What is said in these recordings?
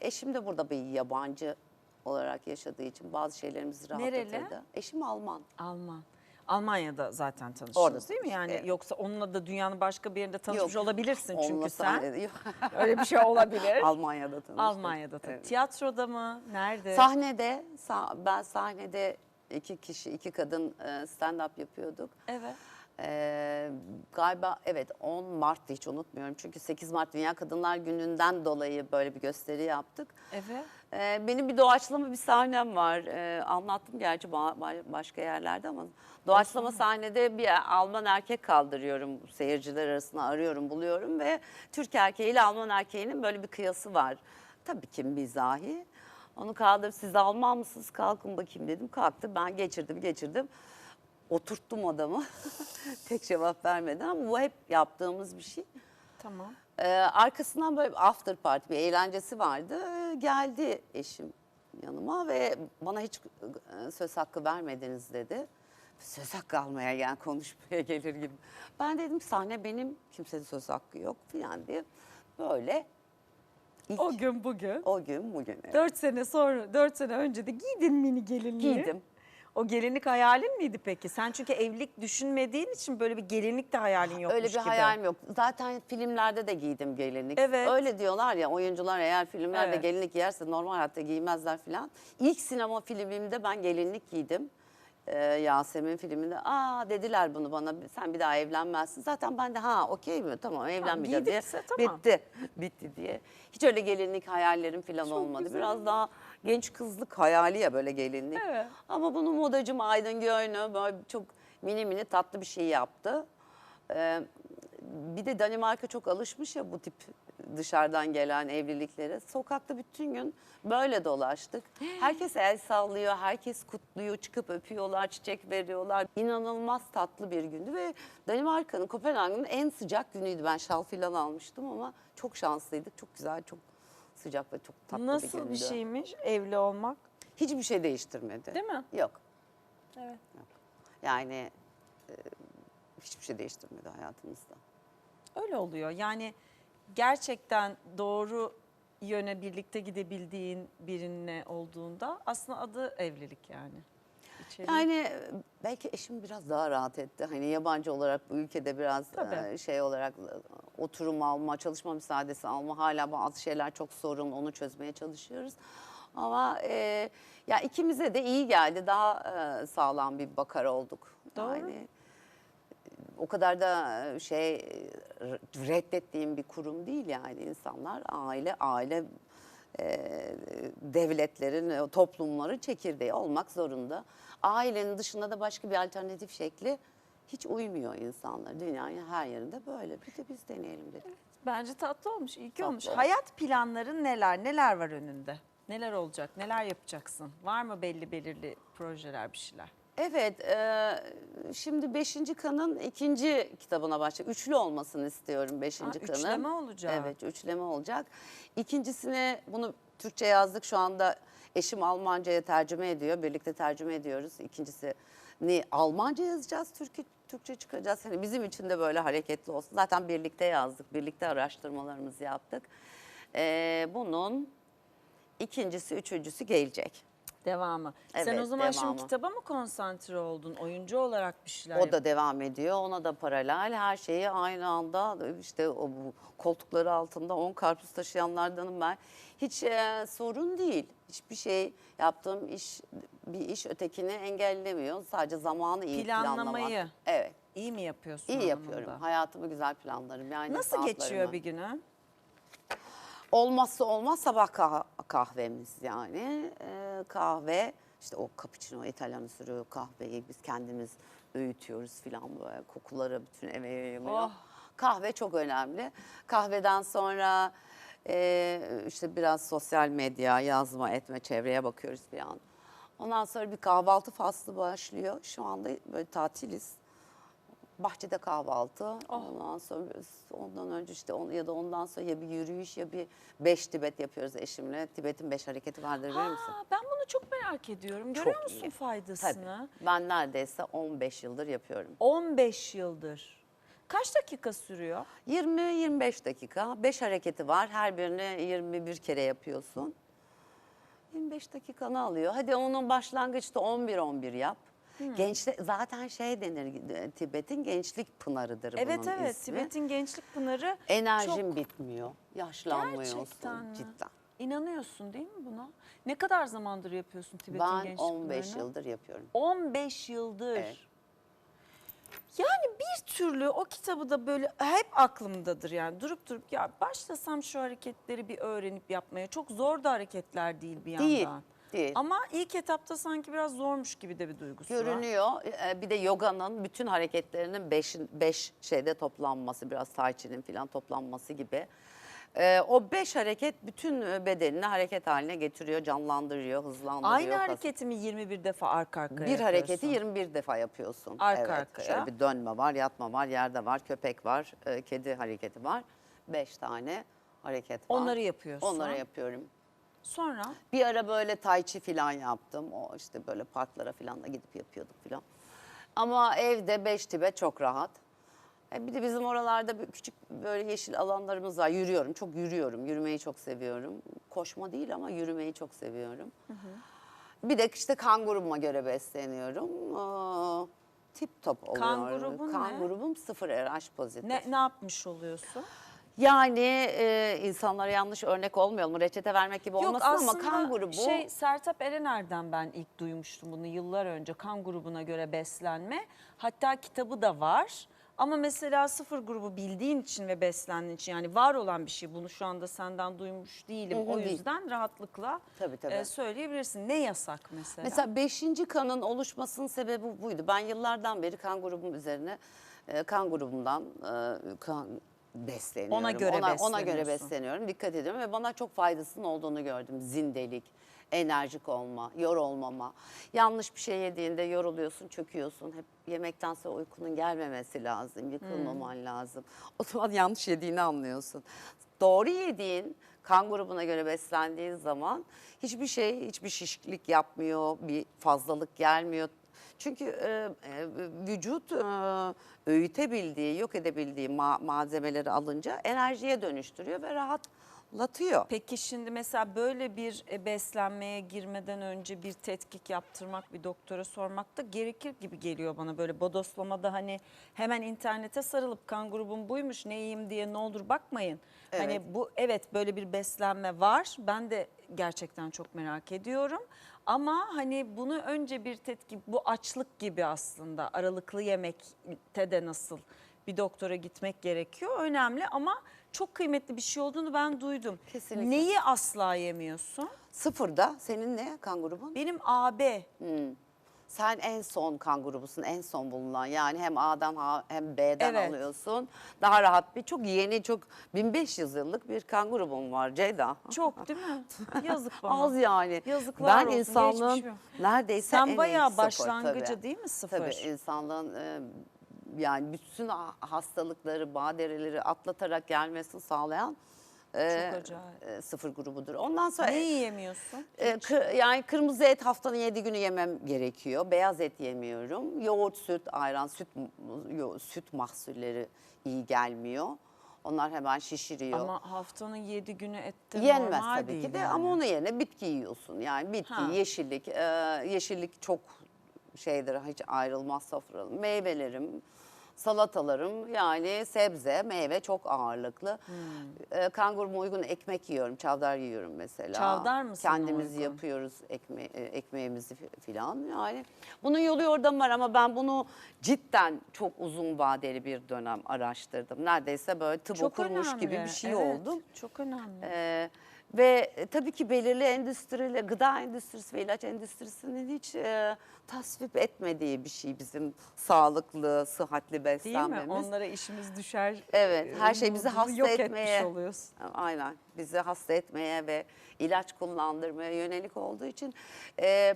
eşim de burada bir yabancı olarak yaşadığı için bazı şeylerimizi Nereli? rahatlatırdı. Eşim Alman. Alman. Almanya'da zaten tanıştınız Orada değil mi? Yani evet. yoksa onunla da dünyanın başka bir yerinde tanışmış Yok, olabilirsin çünkü Onunla sen. Öyle bir şey olabilir. Almanya'da tanıştık. Almanya'da tabii. Evet. Tiyatroda mı? Nerede? Sahnede, sa- ben sahnede iki kişi, iki kadın e, stand-up yapıyorduk. Evet. Ee, galiba evet 10 Mart'tı hiç unutmuyorum. Çünkü 8 Mart Dünya Kadınlar Günü'nden dolayı böyle bir gösteri yaptık. Evet. Ee, benim bir doğaçlama bir sahnem var. Ee, anlattım gerçi ba- ba- başka yerlerde ama doğaçlama sahnede bir Alman erkek kaldırıyorum. Seyirciler arasında arıyorum, buluyorum ve Türk erkeğiyle Alman erkeğinin böyle bir kıyası var. Tabii ki mizahi. Onu kaldırıp siz Alman mısınız kalkın bakayım dedim. Kalktı ben geçirdim geçirdim. Oturttum adamı. Tek cevap vermedi ama bu hep yaptığımız bir şey. Tamam. Ee, arkasından böyle bir after party bir eğlencesi vardı. Ee, geldi eşim yanıma ve bana hiç e, söz hakkı vermediniz dedi. Söz hakkı almaya yani konuşmaya gelir gibi. Ben dedim sahne benim kimsenin söz hakkı yok falan diye. Böyle ilk O gün bugün. o gün bugün evet. Dört sene sonra, dört sene önce de giydin mini gelinliği. giydim. O gelinlik hayalin miydi peki? Sen çünkü evlilik düşünmediğin için böyle bir gelinlik de hayalin yokmuş Öyle bir gibi. hayalim yok. Zaten filmlerde de giydim gelinlik. Evet. Öyle diyorlar ya oyuncular eğer filmlerde Evet. gelinlik giyerse normal hayatta giymezler falan. İlk sinema filmimde ben gelinlik giydim. Ee, Yasemin filminde. Aa dediler bunu bana sen bir daha evlenmezsin. Zaten ben de ha okey mi tamam evlenmeyeceğim diye. tamam. Bitti. Bitti diye. Hiç öyle gelinlik hayallerim falan Çok olmadı. güzel. Biraz daha genç kızlık hayali ya böyle gelinlik. Evet. Ama bunu modacım Aydın Göynü böyle çok mini mini tatlı bir şey yaptı. Ee, bir de Danimarka çok alışmış ya bu tip dışarıdan gelen evliliklere. Sokakta bütün gün böyle dolaştık. Herkes el sallıyor, herkes kutluyor, çıkıp öpüyorlar, çiçek veriyorlar. İnanılmaz tatlı bir gündü ve Danimarka'nın, Kopenhag'ın en sıcak günüydü. Ben şal filan almıştım ama çok şanslıydık. Çok güzel, çok sıcak ve çok tatlı bir Nasıl gündü. bir şeymiş evli olmak? Hiçbir şey değiştirmedi. Değil mi? Yok. Evet. Yani e, hiçbir şey değiştirmedi hayatımızda. Öyle oluyor. Yani gerçekten doğru yöne birlikte gidebildiğin birinle olduğunda aslında adı evlilik yani. İçeri- Yani e, belki eşim biraz daha rahat etti. Hani yabancı olarak bu ülkede biraz Tabii. e, şey olarak e, oturum alma, çalışma müsaadesi alma hala bazı şeyler çok sorun onu çözmeye çalışıyoruz. Ama e, ya ikimize de iyi geldi. Daha e, sağlam bir bakar olduk. Doğru. Yani o kadar da e, şey e, reddettiğim bir kurum değil yani insanlar aile aile e, devletlerin e, toplumları çekirdeği olmak zorunda. Ailenin dışında da başka bir alternatif şekli hiç uymuyor insanlar. Dünyanın her yerinde böyle. Bir de biz deneyelim dedik. Bence tatlı olmuş, iyi ki Tatlı olmuş. olmuş. Hayat planların neler? Neler var önünde? Neler olacak? Neler yapacaksın? Var mı belli belirli projeler, bir şeyler? Evet, e, şimdi Beşinci Kan'ın ikinci kitabına başlayacak. Üçlü olmasını istiyorum Beşinci Ha, Kan'ın. üçleme olacak. Evet, üçleme olacak. İkincisini bunu Türkçe yazdık şu anda. Eşim Almanca'ya tercüme ediyor. Birlikte tercüme ediyoruz. İkincisini Almanca yazacağız, Türkçe, Türkçe çıkaracağız. Hani bizim için de böyle hareketli olsun. Zaten birlikte yazdık, birlikte araştırmalarımızı yaptık. E, bunun ikincisi, üçüncüsü gelecek. Devamı. Sen Evet, o zaman devamı. şimdi kitaba mı konsantre oldun? Oyuncu olarak bir şeyler O da devam ediyor. Ona da paralel her şeyi aynı anda işte o bu koltukları altında 10 karpuz taşıyanlardanım ben. Hiç e, sorun değil. Hiçbir şey yaptığım iş bir iş ötekini engellemiyor. Sadece zamanı iyi Planlamayı. planlamak. Evet. İyi mi yapıyorsun? iyi anlamında? yapıyorum. Hayatımı güzel planlarım. Yani Nasıl geçiyor bir günün? Olmazsa olmaz sabah kah- kahvemiz yani. Ee, kahve işte o cappuccino İtalyan usulü kahveyi biz kendimiz öğütüyoruz filan böyle kokuları bütün eve yayılıyor. Oh. Kahve çok önemli. Kahveden sonra e, işte biraz sosyal medya, yazma, etme, çevreye bakıyoruz filan. Ondan sonra bir kahvaltı faslı başlıyor. Şu anda böyle tatiliz. Bahçede kahvaltı. Ondan sonra ondan önce işte on, ya da ondan sonra ya bir yürüyüş ya bir beş Tibet yapıyoruz eşimle. Tibet'in beş hareketi vardır bilir misin? Aa, ben bunu çok merak ediyorum. Görüyor Çok musun iyi. faydasını? Ben neredeyse 15 yıldır yapıyorum. 15 yıldır. Kaç dakika sürüyor? 20-25 dakika. 5 hareketi var. Her birini 21 kere yapıyorsun. 25 dakikanı alıyor. Hadi onun başlangıçta 11-11 yap. Hmm. Gençle zaten şey denir e, Tibet'in gençlik pınarıdır Evet bunun evet ismi. Tibet'in gençlik pınarı Enerjin çok bitmiyor. Yaşlanmıyorsun Gerçekten mi? cidden. İnanıyorsun değil mi buna? Ne kadar zamandır yapıyorsun Tibet'in Ben gençlik 15 pınarını? yıldır yapıyorum. 15 yıldır. Evet. Yani bir türlü o kitabı da böyle hep aklımdadır yani durup durup ya başlasam şu hareketleri bir öğrenip yapmaya. Çok zor da hareketler değil bir yandan. Değil, değil. Ama ilk etapta sanki biraz zormuş gibi de bir duygusu var. Görünüyor. Ee, Bir de yoganın bütün hareketlerinin 5 beş şeyde toplanması, biraz tai chi'nin falan toplanması gibi. Ee, o beş hareket bütün bedenini hareket haline getiriyor, canlandırıyor, hızlandırıyor. Aynı kas- hareketi mi 21 defa arka arkaya Bir hareketi yapıyorsun? 21 defa yapıyorsun. Arka evet. arkaya. Şöyle bir dönme var, yatma var, yerde var, köpek var, e, kedi hareketi var. Beş tane hareket var. Onları yapıyorsun. Onları yapıyorum. Sonra Bir ara böyle tai chi falan yaptım. O işte böyle parklara falan da gidip yapıyorduk falan. Ama evde beş tibe çok rahat. E bir de bizim oralarda küçük böyle yeşil alanlarımız var. Yürüyorum, çok yürüyorum. Yürümeyi çok seviyorum. Koşma değil ama yürümeyi çok seviyorum. Bir de işte kan grubuma göre besleniyorum. Aa, tip top oluyor. Kan grubun kan ne? grubum sıfır RH pozitif. ne, ne yapmış oluyorsun? Yani e, insanlara yanlış örnek olmayalım. Reçete vermek gibi olmasın ama kan grubu... şey Sertap Erener'den ben ilk duymuştum bunu yıllar önce kan grubuna göre beslenme. Hatta kitabı da var. Ama mesela sıfır grubu bildiğin için ve beslendiğin için yani var olan bir şey bunu şu anda senden duymuş değilim. Hı hı, o değil. yüzden rahatlıkla Tabii, tabii. e, söyleyebilirsin. Ne yasak mesela? Mesela beşinci kanın oluşmasının sebebi buydu. Ben yıllardan beri kan grubum üzerine e, kan grubumdan e, kan besleniyorum. Ona göre ona, ona göre besleniyorum. Dikkat ediyorum ve bana çok faydasının olduğunu gördüm. Zindelik, enerjik olma, yorulmama. Yanlış bir şey yediğinde yoruluyorsun, çöküyorsun. Hep yemekten sonra uykunun gelmemesi lazım, yıkılmaman lazım. O zaman yanlış yediğini anlıyorsun. Doğru yediğin, kan grubuna göre beslendiğin zaman hiçbir şey, hiçbir şişlik yapmıyor, bir fazlalık gelmiyor. Çünkü e, e, vücut e, öğütebildiği, yok edebildiği ma- malzemeleri alınca enerjiye dönüştürüyor ve rahatlatıyor. Peki şimdi mesela böyle bir e, beslenmeye girmeden önce bir tetkik yaptırmak, bir doktora sormak da gerekir gibi geliyor bana. Böyle bodoslamada hani hemen internete sarılıp kan grubum buymuş ne yiyeyim diye ne olur bakmayın. Evet. Hani bu evet böyle bir beslenme var. Ben de gerçekten çok merak ediyorum. Ama hani bunu önce bir tetkik, bu açlık gibi aslında aralıklı yemekte de nasıl bir doktora gitmek gerekiyor. Önemli ama çok kıymetli bir şey olduğunu ben duydum. Kesinlikle. Neyi asla yemiyorsun? Sıfırda senin ne kan grubun? Benim AB. Sen en son kan grubusun, en son bulunan. Yani hem A'dan hem B'den Evet. alıyorsun. Daha rahat bir, çok yeni, çok 1500 yıllık bir kan grubum var Ceyda. Çok değil mi? Yazık bana. Az yani. Yazıklar ben olsun, insanlığın geçmiş mi? neredeyse en Sen bayağı sıfır, başlangıcı tabii. değil mi sıfır? Tabii insanlığın e, yani bütün ha- hastalıkları, badireleri atlatarak gelmesini sağlayan e, e, sıfır grubudur. Ondan sonra Ne yiyemiyorsun? e, yani kırmızı et haftanın 7 günü yemem gerekiyor. Beyaz et yemiyorum. Yoğurt, süt, ayran, süt yo- süt mahsulleri iyi gelmiyor. Onlar hemen şişiriyor. Ama haftanın 7 günü ette Yenmez normal tabii değil ki de yani. ama onun yerine bitki yiyorsun. Yani bitki, Ha. yeşillik, e, yeşillik çok şeydir hiç ayrılmaz sofralarım. Meyvelerim, salatalarım yani sebze, meyve çok ağırlıklı. Hmm. E, uygun ekmek yiyorum, çavdar yiyorum mesela. Çavdar mı Kendimiz uygun? yapıyoruz ekme, e, ekmeğimizi fi- filan yani. Bunun yolu yordamı var ama ben bunu cidden çok uzun vadeli bir dönem araştırdım. Neredeyse böyle tıp Çok okurmuş gibi önemli, bir şey evet, oldum. Çok önemli. Ee, ve e, tabii ki belirli endüstriler, gıda endüstrisi ve ilaç endüstrisinin hiç e, tasvip etmediği bir şey bizim sağlıklı, sıhhatli Değil beslenmemiz. mi? Onlara işimiz düşer. Evet, her şey bizi hasta yok etmeye. etmiş oluyorsun. Aynen, bizi hasta etmeye ve ilaç kullandırmaya yönelik olduğu için e,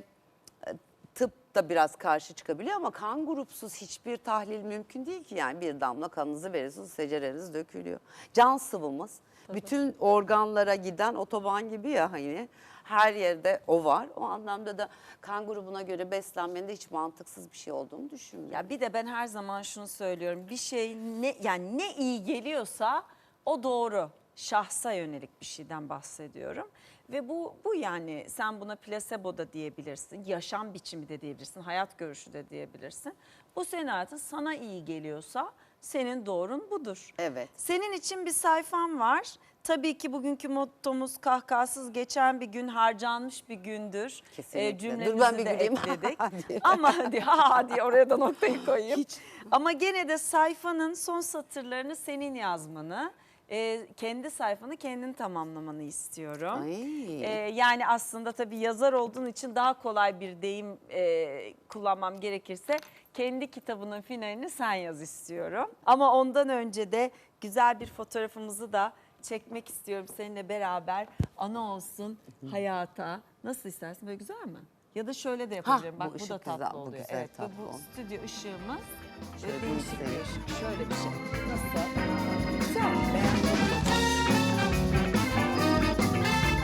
da biraz karşı çıkabiliyor ama kan grupsuz hiçbir tahlil mümkün değil ki. Yani bir damla kanınızı veriyorsunuz, secereniz dökülüyor. Can sıvımız bütün organlara giden otoban gibi ya hani her yerde o var. O anlamda da kan grubuna göre beslenmenin de hiç mantıksız bir şey olduğunu düşünmüyorum. Ya bir de ben her zaman şunu söylüyorum. Bir şey ne yani ne iyi geliyorsa o doğru. Şahsa yönelik bir şeyden bahsediyorum. Ve bu bu yani sen buna plasebo da diyebilirsin, yaşam biçimi de diyebilirsin, hayat görüşü de diyebilirsin. Bu senin hayatın sana iyi geliyorsa senin doğrun budur. Evet. Senin için bir sayfam var. Tabii ki bugünkü mottomuz kahkahasız geçen bir gün harcanmış bir gündür. Kesinlikle. cümlemizi Dur ben bir de güleyim. ekledik. Ama hadi ha diye oraya da noktayı koyayım. Ama gene de sayfanın son satırlarını senin yazmanı, e, kendi sayfanı kendin tamamlamanı istiyorum. Ay. E, yani aslında tabii yazar olduğun için daha kolay bir deyim e, kullanmam gerekirse kendi kitabının finalini sen yaz istiyorum. Ama ondan önce de güzel bir fotoğrafımızı da çekmek istiyorum seninle beraber. Ana olsun hayata. Nasıl istersin? Böyle güzel mi? Ya da şöyle de yapabilirim. bu Bak bu, da ışık tatlı güzel, bu oluyor. güzel, evet, ve tatlı bu stüdyo ışığımız Şöyle böyle değişik bir ışık. Şöyle bir şey. Nasıl? Güzel. Beğendin mi?